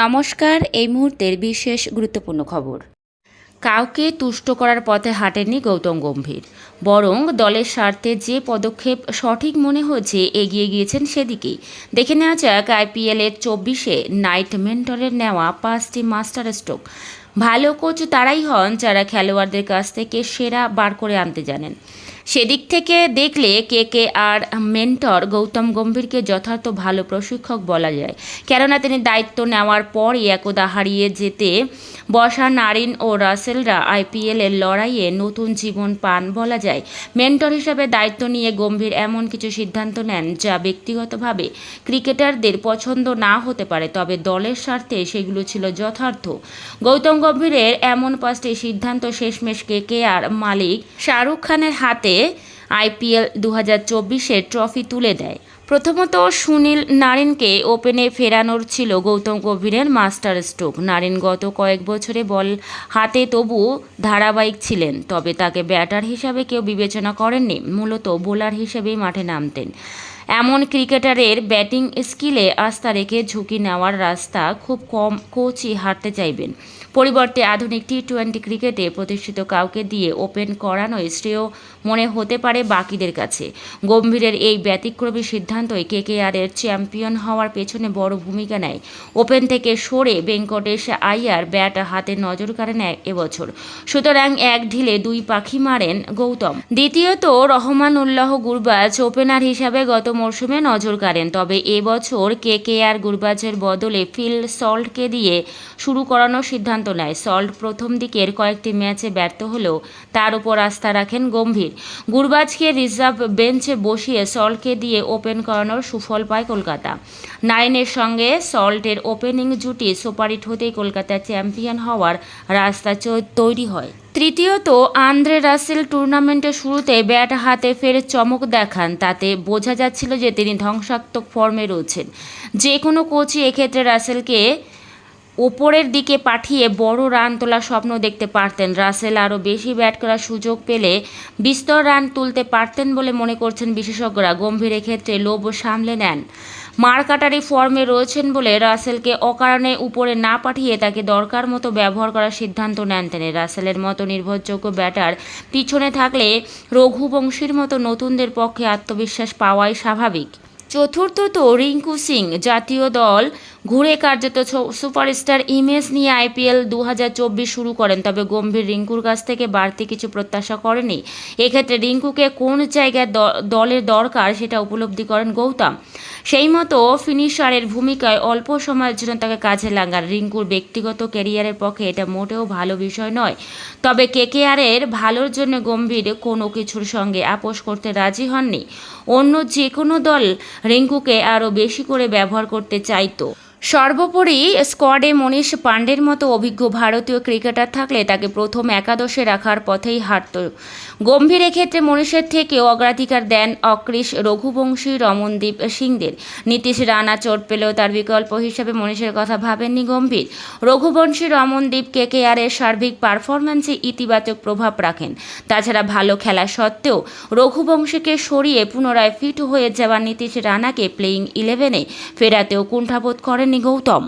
নমস্কার, এই মুহূর্তের বিশেষ গুরুত্বপূর্ণ খবর। কাউকে তুষ্ট করার পথে হাঁটেননি গৌতম গম্ভীর। বরং দলের স্বার্থে যে পদক্ষেপ সঠিক মনে হচ্ছে এগিয়ে গিয়েছেন সেদিকেই দেখে নেওয়া যাক আইপিএলের চব্বিশে নাইট মেন্টরের নেওয়া পাঁচটি মাস্টার স্ট্রোক ভালো কোচ তারাই হন যারা খেলোয়াড়দের কাছ থেকে সেরা বার করে আনতে জানেন। সেদিক থেকে দেখলে কে কে আর মেন্টর গৌতম গম্ভীরকে যথার্থ ভালো প্রশিক্ষক বলা যায়। কেননা তিনি দায়িত্ব নেওয়ার পরই একদা হারিয়ে যেতে বসা নারিন ও রাসেলরা আইপিএলের লড়াইয়ে নতুন জীবন পান বলা যায়। মেন্টর হিসাবে দায়িত্ব নিয়ে গম্ভীর এমন কিছু সিদ্ধান্ত নেন যা ব্যক্তিগতভাবে ক্রিকেটারদের পছন্দ না হতে পারে, তবে দলের স্বার্থে সেগুলো ছিল যথার্থ। গৌতম গম্ভীরের এমন পাঁচটি সিদ্ধান্ত শেষমেশ কে কে আর মালিক শাহরুখ খানের হাতে আইপিএল দু হাজার চব্বিশের ট্রফি তুলে দেয়। প্রথমত সুনীল নারিনকে ওপেনে ফেরানোর ছিল গৌতম গম্ভীরের মাস্টার স্ট্রোক। নারিন গত কয়েক বছরে বল হাতে তবু ধারাবাহিক ছিলেন, তবে তাকে ব্যাটার হিসাবে কেউ বিবেচনা করেননি, মূলত বোলার হিসেবেই মাঠে নামতেন। এমন ক্রিকেটারের ব্যাটিং স্কিলে আস্থা রেখে ঝুঁকি নেওয়ার রাস্তা খুব কম কোচই হাঁটতে চাইবেন। পরিবর্তে আধুনিক টি টোয়েন্টি ক্রিকেটে প্রতিষ্ঠিত কাউকে দিয়ে ওপেন করানোই শ্রেয় মনে হতে পারে বাকিদের কাছে। গম্ভীরের এই ব্যতিক্রমী সিদ্ধান্তই কেকেআরের চ্যাম্পিয়ন হওয়ার পেছনে বড় ভূমিকা নেয়। ওপেন থেকে সরে ভেঙ্কটেশ আইয়ার ব্যাট হাতে নজর কাড়েন এবছর। সুতরাং এক ঢিলে দুই পাখি মারেন গৌতম। দ্বিতীয়ত রহমান উল্লাহ গুরবাজ ওপেনার হিসাবে গত মরশুমে নজর কাড়েন। তবে এবছর কে কে আর গুরবাজের বদলে ফিল সল্টকে দিয়ে শুরু করানোর সিদ্ধান্ত নেয়। সল্ট প্রথম দিকের কয়েকটি ম্যাচে ব্যর্থ হলেও তার উপর আস্থা রাখেন গম্ভীর। গুরবাজকে রিজার্ভ বেঞ্চে বসিয়ে সল্টকে দিয়ে ওপেন করানোর সুফল পায় কলকাতা। নাইনের সঙ্গে সল্টের ওপেনিং জুটি সুপারিট হতেই কলকাতা চ্যাম্পিয়ন হওয়ার রাস্তা তৈরি হয়। তৃতীয়ত, আন্দ্রে রাসেল টুর্নামেন্টের শুরুতে ব্যাট হাতে ফের চমক দেখান। তাতে বোঝা যাচ্ছিল যে তিনি ধ্বংসাত্মক ফর্মে রয়েছেন। যে কোনো কোচই এক্ষেত্রে রাসেলকে ওপরের দিকে পাঠিয়ে বড় রান তোলার স্বপ্ন দেখতে পারতেন। রাসেল আরও বেশি ব্যাট করার সুযোগ পেলে বিস্তর রান তুলতে পারতেন বলে মনে করছেন বিশেষজ্ঞরা। গম্ভীর ক্ষেত্রে লোভ সামলে নেন। মারকাটারি ফর্মে রয়েছেন বলে রাসেলকে অকারণে উপরে না পাঠিয়ে তাকে দরকার মতো ব্যবহার করার সিদ্ধান্ত নেন তিনি। রাসেলের মতো নির্ভরযোগ্য ব্যাটার পিছনে থাকলে রঘুবংশীর মতো নতুনদের পক্ষে আত্মবিশ্বাস পাওয়াই স্বাভাবিক। চতুর্থত রিঙ্কু সিং জাতীয় দল ঘুরে কার্যত সুপারস্টার ইমেজ নিয়ে আইপিএল দু হাজার চব্বিশ শুরু করেন, তবে গম্ভীর রিঙ্কুর কাছ থেকে বাড়তি কিছু প্রত্যাশা করেনি। এক্ষেত্রে রিঙ্কুকে কোন জায়গায় দলের দরকার সেটা উপলব্ধি করেন গৌতম। সেই মতো ফিনিশারের ভূমিকায় অল্প সময়ের জন্য তাকে কাজে লাগান। রিঙ্কুর ব্যক্তিগত ক্যারিয়ারের পক্ষে এটা মোটেও ভালো বিষয় নয়। তবে কেকেআরের ভালোর জন্য গম্ভীর কোনো কিছুর সঙ্গে আপোষ করতে রাজি হননি। অন্য যে কোনো দল রিঙ্কুকে আরও বেশি করে ব্যবহার করতে চাইতো। সর্বোপরি স্কোয়াডে মনীষ পাণ্ডের মতো অভিজ্ঞ ভারতীয় ক্রিকেটার থাকলে তাকে প্রথম একাদশে রাখার পথেই হাঁটত। গম্ভীর ক্ষেত্রে মনীষের থেকেও অগ্রাধিকার দেন অক্রিশ রঘুবংশী রমনদীপ সিংদের। নীতিশ রানা চোট পেলেও তার বিকল্প হিসেবে মনীষের কথা ভাবেননি গম্ভীর। রঘুবংশী রমনদীপ কে কে আর এর সার্বিক পারফরম্যান্সে ইতিবাচক প্রভাব রাখেন। তাছাড়া ভালো খেলা সত্ত্বেও রঘুবংশীকে সরিয়ে পুনরায় ফিট হয়ে যাওয়া নীতিশ রানাকে প্লেয়িং ইলেভেনে ফেরাতেও কুণ্ঠাবোধ করেননি গৌতম